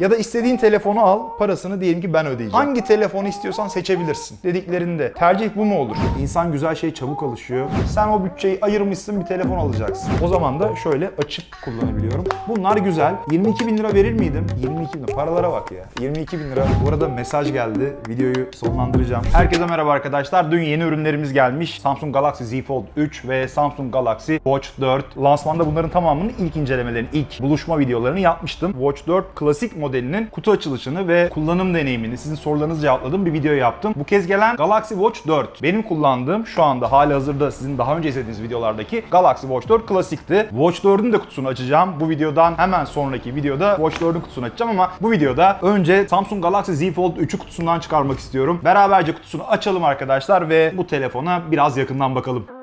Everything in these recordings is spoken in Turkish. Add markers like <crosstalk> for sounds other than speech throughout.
Ya da istediğin telefonu al, parasını diyelim ki ben ödeyeceğim. Hangi telefonu istiyorsan seçebilirsin dediklerinde tercih bu mu olur? İnsan güzel şeye çabuk alışıyor. Sen o bütçeyi ayırmışsın bir telefon alacaksın. O zaman da şöyle açıp kullanabiliyorum. Bunlar güzel. 22 bin lira verir miydim? 22 bin lira. Paralara bak ya. 22 bin lira. Bu arada mesaj geldi. Videoyu sonlandıracağım. Herkese merhaba arkadaşlar. Dün yeni ürünlerimiz gelmiş. Samsung Galaxy Z Fold 3 ve Samsung Galaxy Watch 4. Lansmanda bunların tamamının ilk incelemelerini, ilk buluşma videolarını yapmıştım. Watch 4 klasik modelinin kutu açılışını ve kullanım deneyimini, sizin sorularınızı cevapladığım bir video yaptım. Bu kez gelen Galaxy Watch 4. Benim kullandığım şu anda hali hazırda sizin daha önce izlediğiniz videolardaki Galaxy Watch 4 klasikti. Watch 4'ün de kutusunu açacağım. Bu videodan hemen sonraki videoda Watch 4'ün kutusunu açacağım ama bu videoda önce Samsung Galaxy Z Fold 3'ü kutusundan çıkarmak istiyorum. Beraberce kutusunu açalım arkadaşlar ve bu telefona biraz yakından bakalım.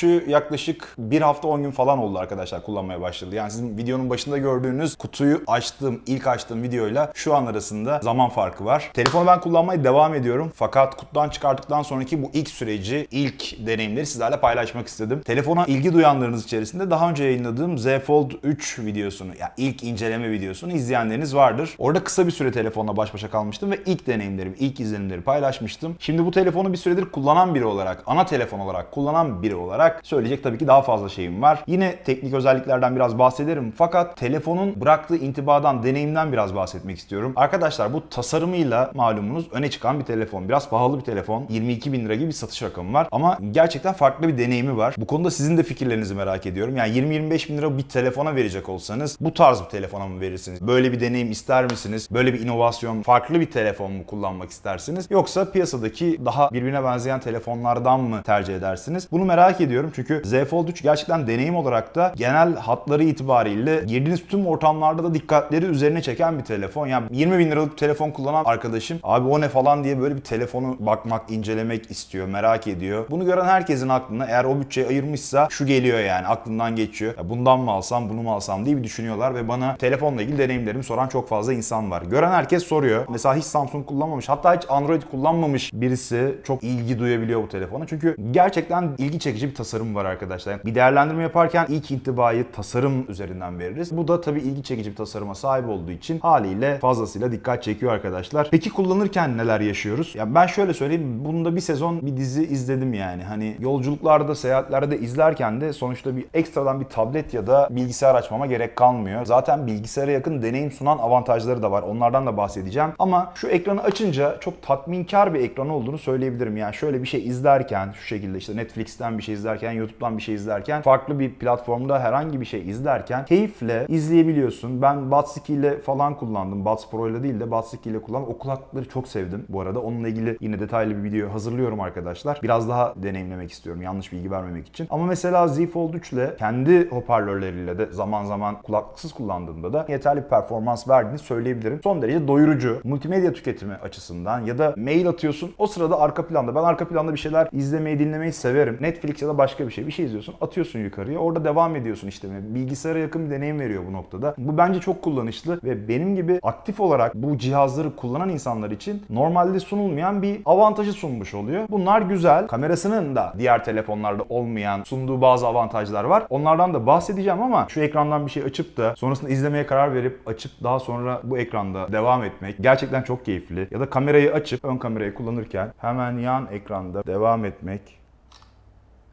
3'ü yaklaşık bir hafta 10 gün falan oldu arkadaşlar kullanmaya başladı. Yani sizin videonun başında gördüğünüz kutuyu açtığım, ilk açtığım videoyla şu an arasında zaman farkı var. Telefonu ben kullanmaya devam ediyorum. Fakat kutudan çıkarttıktan sonraki bu ilk süreci, ilk deneyimleri sizlerle paylaşmak istedim. Telefona ilgi duyanlarınız içerisinde daha önce yayınladığım Z Fold 3 videosunu, yani ilk inceleme videosunu izleyenleriniz vardır. Orada kısa bir süre telefonla baş başa kalmıştım ve ilk deneyimlerimi, ilk izlenimleri paylaşmıştım. Şimdi bu telefonu bir süredir kullanan biri olarak, ana telefon olarak kullanan biri olarak söyleyecek tabii ki daha fazla şeyim var. Yine teknik özelliklerden biraz bahsederim fakat telefonun bıraktığı intibadan, deneyimden biraz bahsetmek istiyorum. Arkadaşlar bu tasarımıyla malumunuz öne çıkan bir telefon. Biraz pahalı bir telefon. 22 bin lira gibi bir satış rakamı var ama gerçekten farklı bir deneyimi var. Bu konuda sizin de fikirlerinizi merak ediyorum. Yani 20-25 bin lira bir telefona verecek olsanız bu tarz bir telefona mı verirsiniz? Böyle bir deneyim ister misiniz? Böyle bir inovasyon, farklı bir telefon mu kullanmak istersiniz? Yoksa piyasadaki daha birbirine benzeyen telefonlardan mı tercih edersiniz? Bunu merak ediyorum çünkü Z Fold 3 gerçekten deneyim olarak da genel hatları itibariyle girdiğiniz tüm ortamlarda da dikkatleri üzerine çeken bir telefon. Yani 20 bin liralık telefon kullanan arkadaşım abi o ne falan diye böyle bir telefonu bakmak, incelemek istiyor, merak ediyor. Bunu gören herkesin aklına eğer o bütçeyi ayırmışsa şu geliyor yani aklından geçiyor. Ya bundan mı alsam, bunu mu alsam diye bir düşünüyorlar ve bana telefonla ilgili deneyimlerimi soran çok fazla insan var. Gören herkes soruyor. Mesela hiç Samsung kullanmamış, hatta hiç Android kullanmamış birisi çok ilgi duyabiliyor bu telefona. Çünkü gerçekten ilgi çekici bir tasarım var arkadaşlar. Bir değerlendirme yaparken ilk intibayı tasarım üzerinden veririz. Bu da tabii ilgi çekici bir tasarıma sahip olduğu için haliyle fazlasıyla dikkat çekiyor arkadaşlar. Peki kullanırken neler yaşıyoruz? Ya ben şöyle söyleyeyim. Bunda bir sezon bir dizi izledim yani. Hani yolculuklarda, seyahatlerde izlerken de sonuçta bir ekstradan bir tablet ya da bilgisayar açmama gerek kalmıyor. Zaten bilgisayara yakın deneyim sunan avantajları da var. Onlardan da bahsedeceğim. Ama şu ekranı açınca çok tatminkar bir ekran olduğunu söyleyebilirim. Yani şöyle bir şey izlerken şu şekilde işte Netflix'ten bir şey izlerken, YouTube'dan bir şey izlerken, farklı bir platformda herhangi bir şey izlerken keyifle izleyebiliyorsun. Ben Buds 2 ile falan kullandım. Buds Pro ile değil de Buds 2 ile kullandım. O kulaklıkları çok sevdim bu arada. Onunla ilgili yine detaylı bir video hazırlıyorum arkadaşlar. Biraz daha deneyimlemek istiyorum. Yanlış bilgi vermemek için. Ama mesela Z Fold 3 ile kendi hoparlörleriyle de zaman zaman kulaklıksız kullandığımda da yeterli bir performans verdiğini söyleyebilirim. Son derece doyurucu. Multimedya tüketimi açısından ya da mail atıyorsun. O sırada arka planda ben arka planda bir şeyler izlemeyi, dinlemeyi severim. Netflix ya da başka bir şey. Bir şey izliyorsun, atıyorsun yukarıya. Orada devam ediyorsun işte. Bilgisayara yakın bir deneyim veriyor bu noktada. Bu bence çok kullanışlı ve benim gibi aktif olarak bu cihazları kullanan insanlar için normalde sunulmayan bir avantajı sunmuş oluyor. Bunlar güzel. Kamerasının da diğer telefonlarda olmayan sunduğu bazı avantajlar var. Onlardan da bahsedeceğim ama şu ekrandan bir şey açıp da sonrasında izlemeye karar verip açıp daha sonra bu ekranda devam etmek gerçekten çok keyifli. Ya da kamerayı açıp ön kamerayı kullanırken hemen yan ekranda devam etmek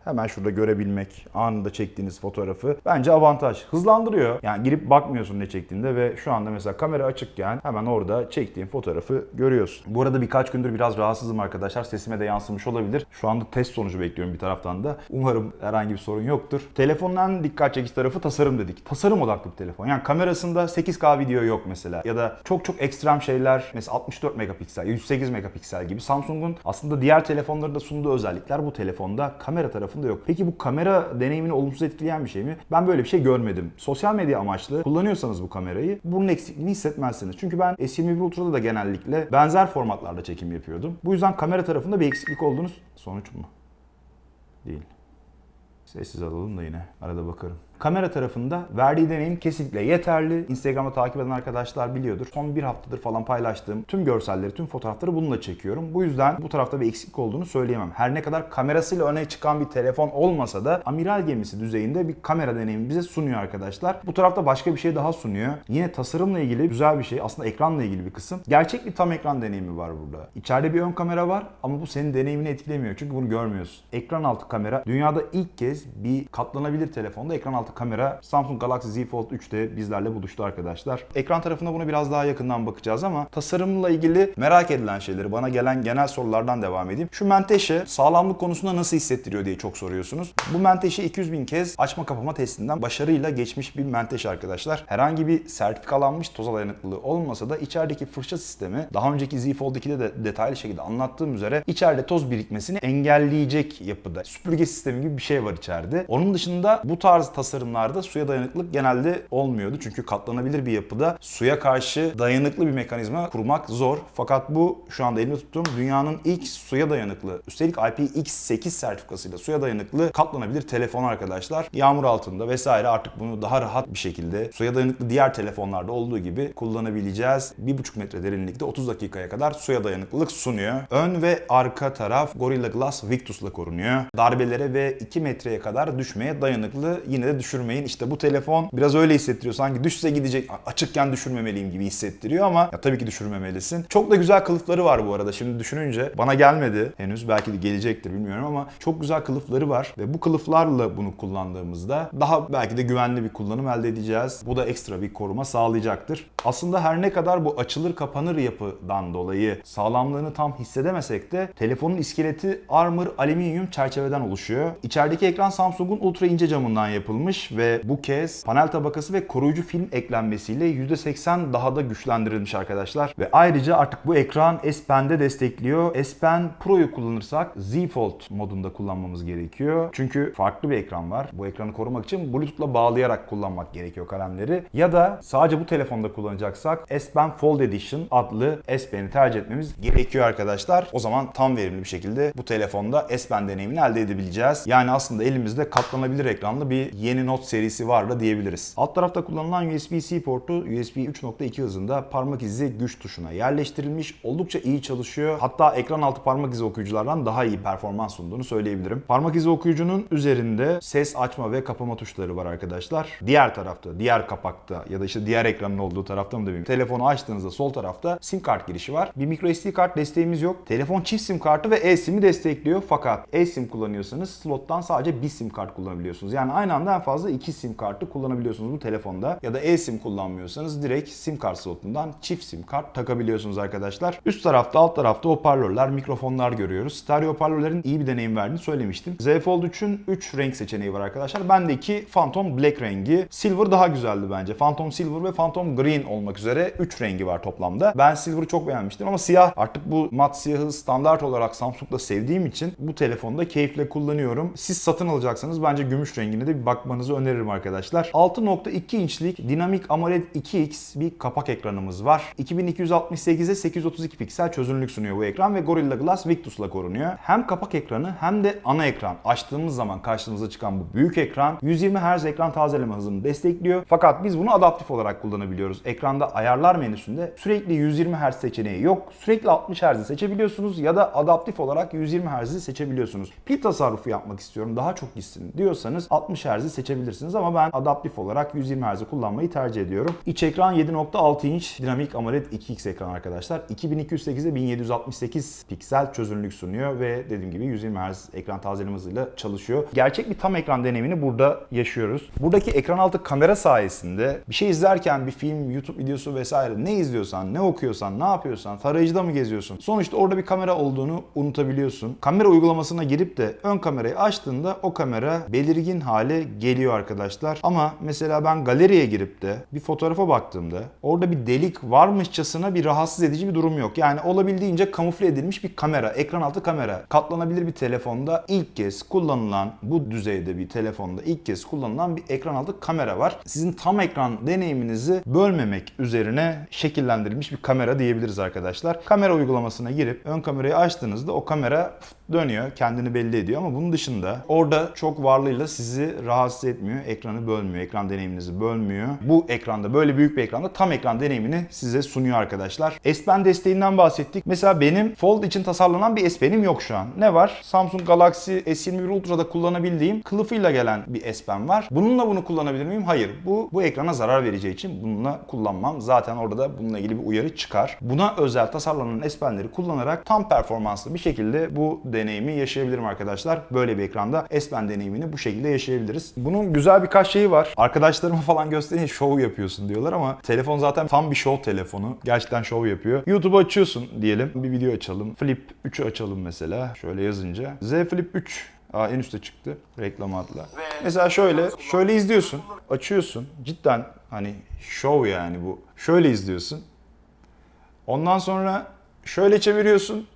hemen şurada görebilmek, anında çektiğiniz fotoğrafı bence avantaj. Hızlandırıyor. Yani girip bakmıyorsun ne çektiğinde ve şu anda mesela kamera açıkken hemen orada çektiğin fotoğrafı görüyorsun. Bu arada birkaç gündür biraz rahatsızım arkadaşlar. Sesime de yansımış olabilir. Şu anda test sonucu bekliyorum bir taraftan da. Umarım herhangi bir sorun yoktur. Telefonun en dikkat çekici tarafı tasarım dedik. Tasarım odaklı bir telefon. Yani kamerasında 8K video yok mesela. Ya da çok çok ekstrem şeyler mesela 64 megapiksel, 108 megapiksel gibi. Samsung'un aslında diğer telefonlarında sunduğu özellikler bu telefonda kamera tarafında yok. Peki bu kamera deneyimini olumsuz etkileyen bir şey mi? Ben böyle bir şey görmedim. Sosyal medya amaçlı kullanıyorsanız bu kamerayı bunun eksikliğini hissetmezsiniz. Çünkü ben S21 Ultra'da da genellikle benzer formatlarda çekim yapıyordum. Bu yüzden kamera tarafında bir eksiklik olduğunuz sonuç mu? Değil. Sessiz alalım da yine arada bakarım. Kamera tarafında verdiği deneyim kesinlikle yeterli. Instagram'da takip eden arkadaşlar biliyordur. Son bir haftadır falan paylaştığım tüm görselleri, tüm fotoğrafları bununla çekiyorum. Bu yüzden bu tarafta bir eksiklik olduğunu söyleyemem. Her ne kadar kamerasıyla öne çıkan bir telefon olmasa da amiral gemisi düzeyinde bir kamera deneyimi bize sunuyor arkadaşlar. Bu tarafta başka bir şey daha sunuyor. Yine tasarımla ilgili güzel bir şey. Aslında ekranla ilgili bir kısım. Gerçek bir tam ekran deneyimi var burada. İçeride bir ön kamera var ama bu senin deneyimini etkilemiyor. Çünkü bunu görmüyorsun. Ekran altı kamera dünyada ilk kez bir katlanabilir telefonda ekran altı kamera Samsung Galaxy Z Fold 3'te bizlerle buluştu arkadaşlar. Ekran tarafına bunu biraz daha yakından bakacağız ama tasarımla ilgili merak edilen şeyleri bana gelen genel sorulardan devam edeyim. Şu menteşe sağlamlık konusunda nasıl hissettiriyor diye çok soruyorsunuz. Bu menteşe 200 bin kez açma kapama testinden başarıyla geçmiş bir menteşe arkadaşlar. Herhangi bir sertifikalanmış toza dayanıklılığı olmasa da içerideki fırça sistemi daha önceki Z Fold 2'de de detaylı şekilde anlattığım üzere içeride toz birikmesini engelleyecek yapıda. Süpürge sistemi gibi bir şey var içeride. Onun dışında bu tarz tasarımlarda suya dayanıklılık genelde olmuyordu. Çünkü katlanabilir bir yapıda suya karşı dayanıklı bir mekanizma kurmak zor. Fakat bu şu anda elimde tuttuğum dünyanın ilk suya dayanıklı, üstelik IPX8 sertifikasıyla suya dayanıklı katlanabilir telefon arkadaşlar. Yağmur altında vesaire artık bunu daha rahat bir şekilde suya dayanıklı diğer telefonlarda olduğu gibi kullanabileceğiz. 1,5 metre derinlikte 30 dakikaya kadar suya dayanıklılık sunuyor. Ön ve arka taraf Gorilla Glass Victus'la korunuyor. Darbelere ve 2 metreye kadar düşmeye dayanıklı. Yine de düşürmeyin. İşte bu telefon biraz öyle hissettiriyor. Sanki düşse gidecek açıkken düşürmemeliyim gibi hissettiriyor ama ya tabii ki düşürmemelisin. Çok da güzel kılıfları var bu arada. Şimdi düşününce bana gelmedi henüz. Belki de gelecektir bilmiyorum ama çok güzel kılıfları var ve bu kılıflarla bunu kullandığımızda daha belki de güvenli bir kullanım elde edeceğiz. Bu da ekstra bir koruma sağlayacaktır. Aslında her ne kadar bu açılır kapanır yapıdan dolayı sağlamlığını tam hissedemesek de telefonun iskeleti armor alüminyum çerçeveden oluşuyor. İçerideki ekran Samsung'un ultra ince camından yapılmış ve bu kez panel tabakası ve koruyucu film eklenmesiyle %80 daha da güçlendirilmiş arkadaşlar. Ve ayrıca artık bu ekran S Pen'de destekliyor. S Pen Pro'yu kullanırsak Z Fold modunda kullanmamız gerekiyor. Çünkü farklı bir ekran var. Bu ekranı korumak için Bluetooth'la bağlayarak kullanmak gerekiyor kalemleri. Ya da sadece bu telefonda kullanacaksak S Pen Fold Edition adlı S Pen'i tercih etmemiz gerekiyor arkadaşlar. O zaman tam verimli bir şekilde bu telefonda S Pen deneyimini elde edebileceğiz. Yani aslında elimizde katlanabilir ekranlı bir yeni Note serisi var da diyebiliriz. Alt tarafta kullanılan USB-C portu USB 3.2 hızında parmak izi güç tuşuna yerleştirilmiş. Oldukça iyi çalışıyor. Hatta ekran altı parmak izi okuyuculardan daha iyi performans sunduğunu söyleyebilirim. Parmak izi okuyucunun üzerinde ses açma ve kapama tuşları var arkadaşlar. Diğer tarafta, diğer kapakta ya da işte diğer ekranın olduğu tarafta mı demeyeyim. Telefonu açtığınızda sol tarafta sim kart girişi var. Bir micro SD kart desteğimiz yok. Telefon çift sim kartı ve eSIM'i destekliyor. Fakat eSIM kullanıyorsanız slottan sadece bir sim kart kullanabiliyorsunuz. Yani aynı anda en fazla iki sim kartı kullanabiliyorsunuz bu telefonda. Ya da eSIM kullanmıyorsanız direkt sim kart slotundan çift sim kart takabiliyorsunuz arkadaşlar. Üst tarafta alt tarafta hoparlörler, mikrofonlar görüyoruz. Stereo hoparlörlerin iyi bir deneyim verdiğini söylemiştim. Z Fold 3'ün 3 renk seçeneği var arkadaşlar. Bendeki Phantom Black rengi. Silver daha güzeldi bence. Phantom Silver ve Phantom Green olmak üzere 3 rengi var toplamda. Ben Silver'ı çok beğenmiştim ama siyah artık bu mat siyahı standart olarak Samsung'da sevdiğim için bu telefonda keyifle kullanıyorum. Siz satın alacaksanız bence gümüş rengine de bir bakmanızı öneririm arkadaşlar. 6.2 inçlik dinamik AMOLED 2X bir kapak ekranımız var. 2268'e 832 piksel çözünürlük sunuyor bu ekran ve Gorilla Glass Victus'la korunuyor. Hem kapak ekranı hem de ana ekran açtığımız zaman karşımıza çıkan bu büyük ekran 120 Hz ekran tazeleme hızını destekliyor. Fakat biz bunu adaptif olarak kullanabiliyoruz. Ekranda ayarlar menüsünde sürekli 120 Hz seçeneği yok. Sürekli 60 Hz seçebiliyorsunuz ya da adaptif olarak 120 Hz'i seçebiliyorsunuz. Pil tasarrufu yapmak istiyorum daha çok gitsin diyorsanız 60 Hz'i seçebilirsiniz ama ben adaptif olarak 120 Hz'i kullanmayı tercih ediyorum. İç ekran 7.6 inç dinamik AMOLED 2X ekran arkadaşlar. 2208'e 1768 piksel çözünürlük sunuyor ve dediğim gibi 120 Hz ekran tazeleme hızıyla çalışıyor. Gerçek bir tam ekran deneyimini burada yaşıyoruz. Buradaki ekran altı kamera sayesinde bir şey izlerken bir film, YouTube videosu vesaire ne izliyorsan, ne okuyorsan, ne yapıyorsan, tarayıcıda mı geziyorsun? Sonuçta orada bir kamera olduğunu unutabiliyorsun. Kamera uygulamasına girip de ön kamerayı açtığında o kamera belirgin hale geliyor arkadaşlar. Ama mesela ben galeriye girip de bir fotoğrafa baktığımda orada bir delik varmışçasına bir rahatsız edici bir durum yok. Yani olabildiğince kamufle edilmiş bir kamera, ekran altı kamera. Katlanabilir bir telefonda ilk kez kullanılan, bu düzeyde bir telefonda ilk kez kullanılan bir ekran altı kamera var. Sizin tam ekran deneyiminizi bölmemek üzerine şekillendirilmiş bir kamera diyebiliriz arkadaşlar. Kamera uygulamasına girip ön kamerayı açtığınızda o kamera dönüyor, kendini belli ediyor ama bunun dışında orada çok varlığıyla sizi rahatsız etmiyor, ekranı bölmüyor, ekran deneyiminizi bölmüyor. Bu ekranda, böyle büyük bir ekranda tam ekran deneyimini size sunuyor arkadaşlar. S Pen desteğinden bahsettik. Mesela benim Fold için tasarlanan bir S Pen'im yok şu an. Ne var? Samsung Galaxy S21 Ultra'da kullanabildiğim kılıfıyla gelen bir S Pen var. Bununla bunu kullanabilir miyim? Hayır. Bu bu ekrana zarar vereceği için bununla kullanmam. Zaten orada da bununla ilgili bir uyarı çıkar. Buna özel tasarlanan S Pen'leri kullanarak tam performanslı bir şekilde bu deneyimi yaşayabilirim arkadaşlar. Böyle bir ekranda S Pen deneyimini bu şekilde yaşayabiliriz. Bunun güzel birkaç şeyi var. Arkadaşlarıma <laughs> falan gösterince şov yapıyorsun diyorlar ama telefon zaten tam bir şov telefonu. Gerçekten şov yapıyor. YouTube'u açıyorsun diyelim. Bir video açalım. Flip 3'ü açalım mesela. Şöyle yazınca. Z Flip 3 Aa, en üste çıktı reklam adla. Mesela şöyle, şöyle izliyorsun, açıyorsun. Cidden hani şov yani bu. Şöyle izliyorsun. Ondan sonra şöyle çeviriyorsun.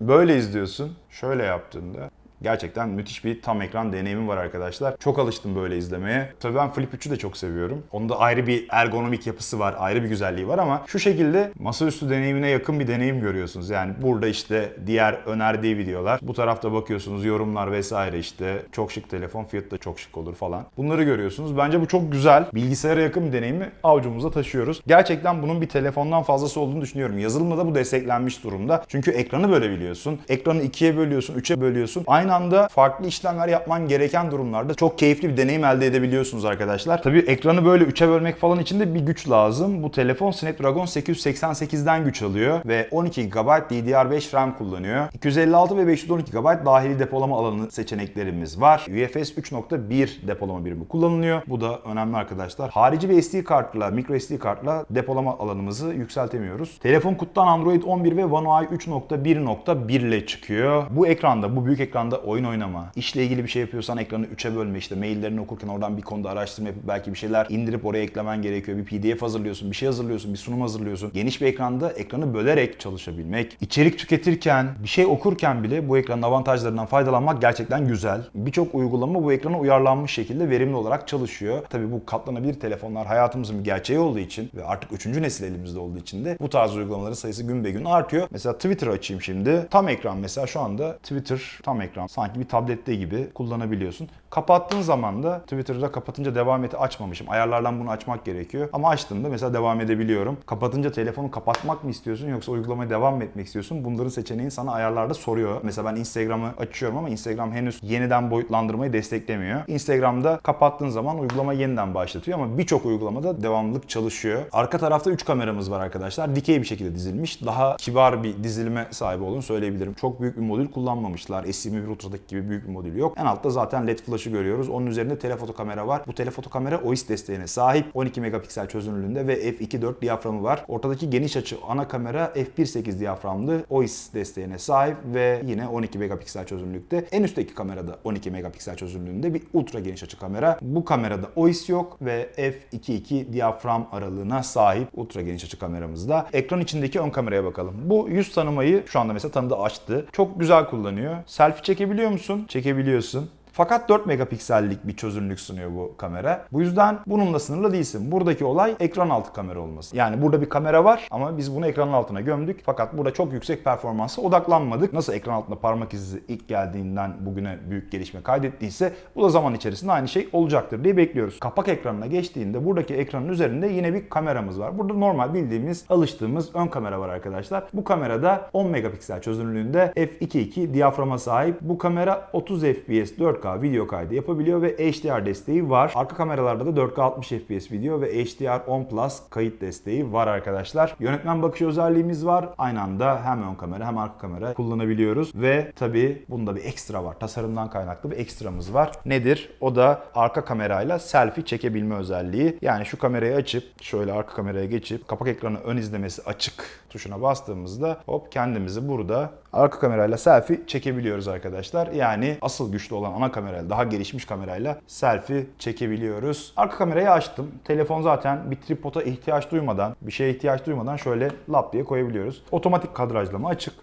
Böyle izliyorsun. Şöyle yaptığında Gerçekten müthiş bir tam ekran deneyimi var arkadaşlar. Çok alıştım böyle izlemeye. Tabii ben Flip 3'ü de çok seviyorum. Onda ayrı bir ergonomik yapısı var, ayrı bir güzelliği var ama şu şekilde masaüstü deneyimine yakın bir deneyim görüyorsunuz. Yani burada işte diğer önerdiği videolar. Bu tarafta bakıyorsunuz yorumlar vesaire işte çok şık telefon fiyatı da çok şık olur falan. Bunları görüyorsunuz. Bence bu çok güzel. Bilgisayara yakın bir deneyimi avucumuza taşıyoruz. Gerçekten bunun bir telefondan fazlası olduğunu düşünüyorum. Yazılımda da bu desteklenmiş durumda. Çünkü ekranı bölebiliyorsun. Ekranı ikiye bölüyorsun, üçe bölüyorsun. Aynı anda farklı işlemler yapman gereken durumlarda çok keyifli bir deneyim elde edebiliyorsunuz arkadaşlar. Tabii ekranı böyle 3'e bölmek falan için de bir güç lazım. Bu telefon Snapdragon 888'den güç alıyor ve 12 GB DDR5 RAM kullanıyor. 256 ve 512 GB dahili depolama alanı seçeneklerimiz var. UFS 3.1 depolama birimi kullanılıyor. Bu da önemli arkadaşlar. Harici bir SD kartla, micro SD kartla depolama alanımızı yükseltemiyoruz. Telefon kutudan Android 11 ve One UI 3.1.1 ile çıkıyor. Bu ekranda, bu büyük ekranda oyun oynama, işle ilgili bir şey yapıyorsan ekranı 3'e bölme işte maillerini okurken oradan bir konuda araştırma yapıp belki bir şeyler indirip oraya eklemen gerekiyor. Bir PDF hazırlıyorsun, bir şey hazırlıyorsun, bir sunum hazırlıyorsun. Geniş bir ekranda ekranı bölerek çalışabilmek, içerik tüketirken, bir şey okurken bile bu ekranın avantajlarından faydalanmak gerçekten güzel. Birçok uygulama bu ekrana uyarlanmış şekilde verimli olarak çalışıyor. Tabii bu katlanabilir telefonlar hayatımızın bir gerçeği olduğu için ve artık 3. nesil elimizde olduğu için de bu tarz uygulamaların sayısı gün be gün artıyor. Mesela Twitter açayım şimdi. Tam ekran mesela şu anda Twitter tam ekran sanki bir tablette gibi kullanabiliyorsun. Kapattığın zaman da Twitter'da kapatınca devam eti açmamışım. Ayarlardan bunu açmak gerekiyor. Ama açtığımda mesela devam edebiliyorum. Kapatınca telefonu kapatmak mı istiyorsun yoksa uygulamaya devam mı etmek istiyorsun? Bunların seçeneğini sana ayarlarda soruyor. Mesela ben Instagram'ı açıyorum ama Instagram henüz yeniden boyutlandırmayı desteklemiyor. Instagram'da kapattığın zaman uygulama yeniden başlatıyor ama birçok uygulamada devamlılık çalışıyor. Arka tarafta 3 kameramız var arkadaşlar. Dikey bir şekilde dizilmiş. Daha kibar bir dizilime sahip olduğunu söyleyebilirim. Çok büyük bir modül kullanmamışlar. S21 Ultra'daki gibi büyük bir modül yok. En altta zaten LED flash'ı görüyoruz. Onun üzerinde telefoto kamera var. Bu telefoto kamera OIS desteğine sahip. 12 megapiksel çözünürlüğünde ve f2.4 diyaframı var. Ortadaki geniş açı ana kamera f1.8 diyaframlı OIS desteğine sahip ve yine 12 megapiksel çözünürlükte. En üstteki kamerada 12 megapiksel çözünürlüğünde bir ultra geniş açı kamera. Bu kamerada OIS yok ve f2.2 diyafram aralığına sahip ultra geniş açı kameramızda. Ekran içindeki ön kameraya bakalım. Bu yüz tanımayı şu anda mesela tanıdı açtı. Çok güzel kullanıyor. Selfie çekebiliyor musun? Çekebiliyorsun. Fakat 4 megapiksellik bir çözünürlük sunuyor bu kamera. Bu yüzden bununla sınırlı değilsin. Buradaki olay ekran altı kamera olması. Yani burada bir kamera var ama biz bunu ekranın altına gömdük. Fakat burada çok yüksek performansa odaklanmadık. Nasıl ekran altında parmak izi ilk geldiğinden bugüne büyük gelişme kaydettiyse bu da zaman içerisinde aynı şey olacaktır diye bekliyoruz. Kapak ekranına geçtiğinde buradaki ekranın üzerinde yine bir kameramız var. Burada normal bildiğimiz, alıştığımız ön kamera var arkadaşlar. Bu kamerada 10 megapiksel çözünürlüğünde f2.2 diyaframa sahip. Bu kamera 30 fps 4K 4K video kaydı yapabiliyor ve HDR desteği var. Arka kameralarda da 4K 60 FPS video ve HDR 10 Plus kayıt desteği var arkadaşlar. Yönetmen bakış özelliğimiz var. Aynı anda hem ön kamera hem arka kamera kullanabiliyoruz ve tabii bunda bir ekstra var. Tasarımdan kaynaklı bir ekstramız var. Nedir? O da arka kamerayla selfie çekebilme özelliği. Yani şu kamerayı açıp şöyle arka kameraya geçip kapak ekranı ön izlemesi açık tuşuna bastığımızda hop kendimizi burada arka kamerayla selfie çekebiliyoruz arkadaşlar. Yani asıl güçlü olan ana kamerayla daha gelişmiş kamerayla selfie çekebiliyoruz. Arka kamerayı açtım. Telefon zaten bir tripoda ihtiyaç duymadan, bir şeye ihtiyaç duymadan şöyle lap diye koyabiliyoruz. Otomatik kadrajlama açık.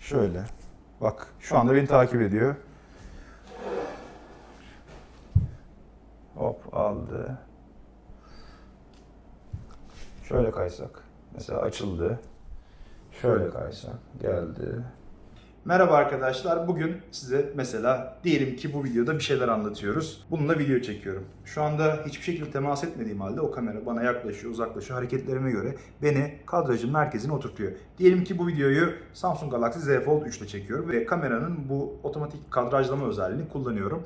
Şöyle. Bak şu anda beni takip ediyor. Hop aldı. Şöyle kaysak. Mesela açıldı. Şöyle kaysak. Geldi. Merhaba arkadaşlar. Bugün size mesela diyelim ki bu videoda bir şeyler anlatıyoruz. Bununla video çekiyorum. Şu anda hiçbir şekilde temas etmediğim halde o kamera bana yaklaşıyor, uzaklaşıyor. Hareketlerime göre beni kadrajın merkezine oturtuyor. Diyelim ki bu videoyu Samsung Galaxy Z Fold 3 ile çekiyorum ve kameranın bu otomatik kadrajlama özelliğini kullanıyorum.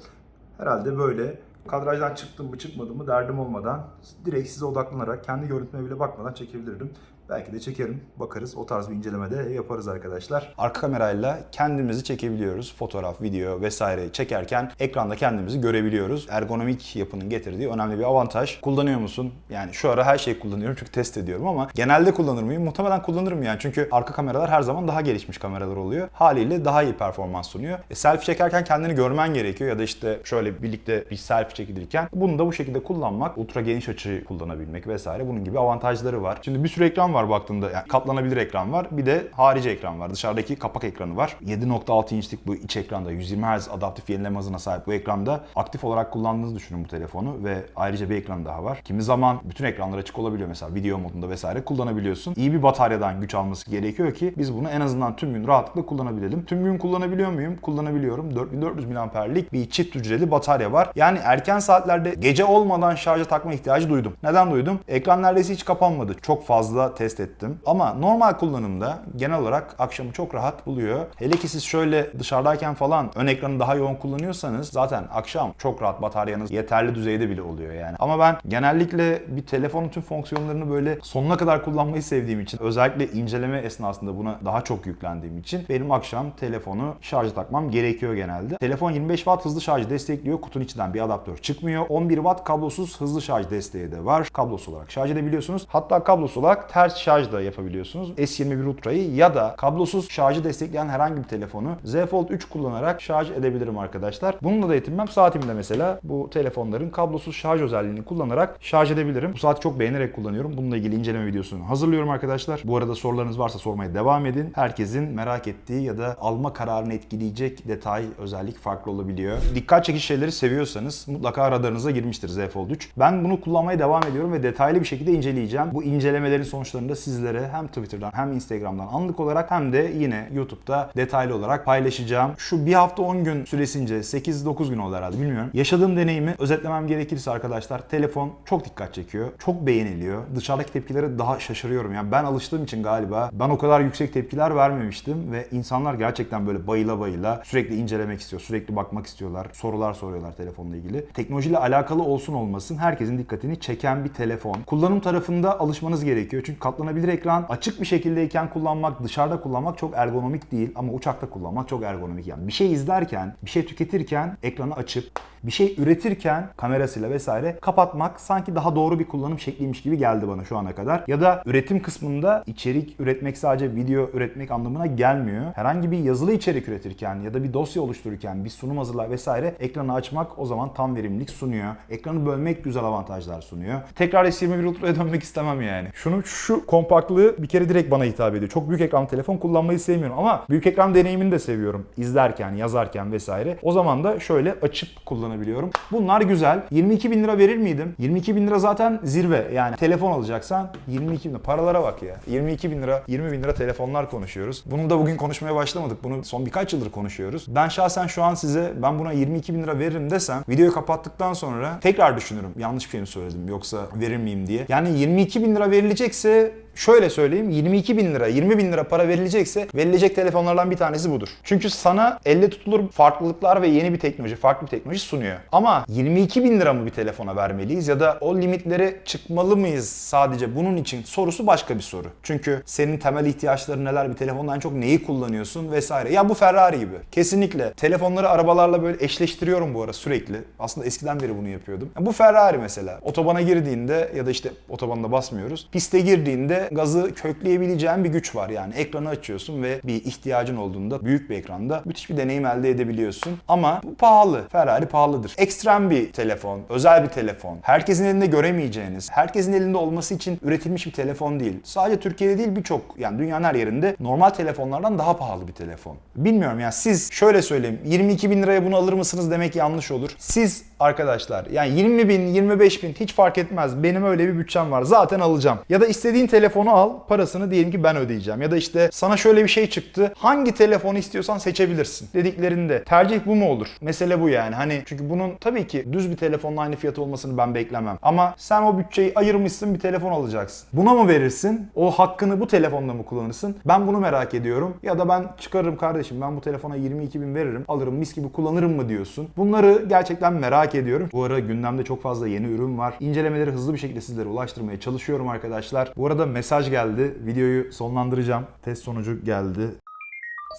Herhalde böyle kadrajdan çıktım mı çıkmadım mı derdim olmadan direkt size odaklanarak kendi görüntüme bile bakmadan çekebilirim. Belki de çekerim, bakarız. O tarz bir inceleme de yaparız arkadaşlar. Arka kamerayla kendimizi çekebiliyoruz. Fotoğraf, video vesaire çekerken ekranda kendimizi görebiliyoruz. Ergonomik yapının getirdiği önemli bir avantaj. Kullanıyor musun? Yani şu ara her şeyi kullanıyorum çünkü test ediyorum ama genelde kullanır mıyım? Muhtemelen kullanırım yani. Çünkü arka kameralar her zaman daha gelişmiş kameralar oluyor. Haliyle daha iyi performans sunuyor. E, selfie çekerken kendini görmen gerekiyor ya da işte şöyle birlikte bir selfie çekilirken bunu da bu şekilde kullanmak, ultra geniş açı kullanabilmek vesaire bunun gibi avantajları var. Şimdi bir sürü ekran var baktığında. Yani katlanabilir ekran var. Bir de harici ekran var. Dışarıdaki kapak ekranı var. 7.6 inçlik bu iç ekranda 120 Hz adaptif yenileme hızına sahip bu ekranda aktif olarak kullandığınızı düşünün bu telefonu ve ayrıca bir ekran daha var. Kimi zaman bütün ekranlar açık olabiliyor mesela video modunda vesaire kullanabiliyorsun. İyi bir bataryadan güç alması gerekiyor ki biz bunu en azından tüm gün rahatlıkla kullanabilelim. Tüm gün kullanabiliyor muyum? Kullanabiliyorum. 4400 mAh'lik bir çift hücreli batarya var. Yani erken saatlerde gece olmadan şarja takma ihtiyacı duydum. Neden duydum? Ekran neredeyse hiç kapanmadı. Çok fazla test ettim. Ama normal kullanımda genel olarak akşamı çok rahat buluyor. Hele ki siz şöyle dışarıdayken falan ön ekranı daha yoğun kullanıyorsanız zaten akşam çok rahat bataryanız yeterli düzeyde bile oluyor yani. Ama ben genellikle bir telefonun tüm fonksiyonlarını böyle sonuna kadar kullanmayı sevdiğim için özellikle inceleme esnasında buna daha çok yüklendiğim için benim akşam telefonu şarja takmam gerekiyor genelde. Telefon 25 Watt hızlı şarj destekliyor. Kutunun içinden bir adaptör çıkmıyor. 11 Watt kablosuz hızlı şarj desteği de var. Kablosuz olarak şarj edebiliyorsunuz. Hatta kablosuz olarak ters şarj da yapabiliyorsunuz. S21 Ultra'yı ya da kablosuz şarjı destekleyen herhangi bir telefonu Z Fold 3 kullanarak şarj edebilirim arkadaşlar. Bununla da yetinmem. Saatimde mesela bu telefonların kablosuz şarj özelliğini kullanarak şarj edebilirim. Bu saati çok beğenerek kullanıyorum. Bununla ilgili inceleme videosunu hazırlıyorum arkadaşlar. Bu arada sorularınız varsa sormaya devam edin. Herkesin merak ettiği ya da alma kararını etkileyecek detay, özellik farklı olabiliyor. Dikkat çekici şeyleri seviyorsanız mutlaka radarınıza girmiştir Z Fold 3. Ben bunu kullanmaya devam ediyorum ve detaylı bir şekilde inceleyeceğim. Bu incelemelerin sonuçlarını da sizlere hem Twitter'dan hem Instagram'dan anlık olarak hem de yine YouTube'da detaylı olarak paylaşacağım. Şu bir hafta 10 gün süresince 8-9 gün oldu herhalde bilmiyorum. Yaşadığım deneyimi özetlemem gerekirse arkadaşlar telefon çok dikkat çekiyor. Çok beğeniliyor. Dışarıdaki tepkilere daha şaşırıyorum. Yani ben alıştığım için galiba ben o kadar yüksek tepkiler vermemiştim ve insanlar gerçekten böyle bayıla bayıla sürekli incelemek istiyor. Sürekli bakmak istiyorlar. Sorular soruyorlar telefonla ilgili. Teknolojiyle alakalı olsun olmasın herkesin dikkatini çeken bir telefon. Kullanım tarafında alışmanız gerekiyor. Çünkü katlanabilir ekran açık bir şekildeyken kullanmak, dışarıda kullanmak çok ergonomik değil ama uçakta kullanmak çok ergonomik. Yani bir şey izlerken, bir şey tüketirken ekranı açıp bir şey üretirken kamerasıyla vesaire kapatmak sanki daha doğru bir kullanım şekliymiş gibi geldi bana şu ana kadar. Ya da üretim kısmında içerik üretmek sadece video üretmek anlamına gelmiyor. Herhangi bir yazılı içerik üretirken ya da bir dosya oluştururken, bir sunum hazırlar vesaire ekranı açmak o zaman tam verimlilik sunuyor. Ekranı bölmek güzel avantajlar sunuyor. Tekrar S21 Ultra'ya dönmek istemem yani. Şunu şu kompaktlığı bir kere direkt bana hitap ediyor. Çok büyük ekran telefon kullanmayı sevmiyorum ama büyük ekran deneyimini de seviyorum. İzlerken, yazarken vesaire. O zaman da şöyle açıp kullanabiliyorum. Bunlar güzel. 22 bin lira verir miydim? 22 bin lira zaten zirve. Yani telefon alacaksan 22 bin lira. Paralara bak ya. 22 bin lira, 20 bin lira telefonlar konuşuyoruz. Bunu da bugün konuşmaya başlamadık. Bunu son birkaç yıldır konuşuyoruz. Ben şahsen şu an size ben buna 22 bin lira veririm desem videoyu kapattıktan sonra tekrar düşünürüm. Yanlış bir şey mi söyledim yoksa verir miyim diye. Yani 22 bin lira verilecekse şöyle söyleyeyim 22 bin lira 20 bin lira para verilecekse verilecek telefonlardan bir tanesi budur. Çünkü sana elle tutulur farklılıklar ve yeni bir teknoloji farklı bir teknoloji sunuyor. Ama 22 bin lira mı bir telefona vermeliyiz ya da o limitlere çıkmalı mıyız sadece bunun için sorusu başka bir soru. Çünkü senin temel ihtiyaçların neler bir telefondan çok neyi kullanıyorsun vesaire. Ya bu Ferrari gibi. Kesinlikle telefonları arabalarla böyle eşleştiriyorum bu ara sürekli. Aslında eskiden beri bunu yapıyordum. Ya bu Ferrari mesela. Otobana girdiğinde ya da işte otobanda basmıyoruz. Piste girdiğinde gazı kökleyebileceğin bir güç var yani. Ekranı açıyorsun ve bir ihtiyacın olduğunda büyük bir ekranda müthiş bir deneyim elde edebiliyorsun. Ama bu pahalı. Ferrari pahalıdır. Ekstrem bir telefon, özel bir telefon. Herkesin elinde göremeyeceğiniz, herkesin elinde olması için üretilmiş bir telefon değil. Sadece Türkiye'de değil birçok yani dünyanın her yerinde normal telefonlardan daha pahalı bir telefon. Bilmiyorum yani siz şöyle söyleyeyim 22 bin liraya bunu alır mısınız demek yanlış olur. Siz arkadaşlar yani 20 bin 25 bin hiç fark etmez benim öyle bir bütçem var zaten alacağım. Ya da istediğin telefonu al parasını diyelim ki ben ödeyeceğim. Ya da işte sana şöyle bir şey çıktı hangi telefonu istiyorsan seçebilirsin dediklerinde tercih bu mu olur? Mesele bu yani hani çünkü bunun tabii ki düz bir telefonla aynı fiyat olmasını ben beklemem. Ama sen o bütçeyi ayırmışsın bir telefon alacaksın. Buna mı verirsin? O hakkını bu telefonla mı kullanırsın? Ben bunu merak ediyorum. Ya da ben çıkarırım kardeşim ben bu telefona 22 bin veririm alırım mis gibi kullanırım mı diyorsun. Bunları gerçekten merak ediyorum. Bu ara gündemde çok fazla yeni ürün var. İncelemeleri hızlı bir şekilde sizlere ulaştırmaya çalışıyorum arkadaşlar. Bu arada mesaj geldi. Videoyu sonlandıracağım. Test sonucu geldi.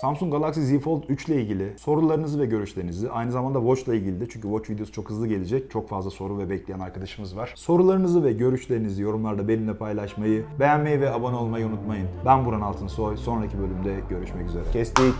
Samsung Galaxy Z Fold 3 ile ilgili sorularınızı ve görüşlerinizi aynı zamanda Watch ile ilgili de çünkü Watch videosu çok hızlı gelecek. Çok fazla soru ve bekleyen arkadaşımız var. Sorularınızı ve görüşlerinizi yorumlarda benimle paylaşmayı, beğenmeyi ve abone olmayı unutmayın. Ben Buran Altınsoy. Sonraki bölümde görüşmek üzere. Kestik.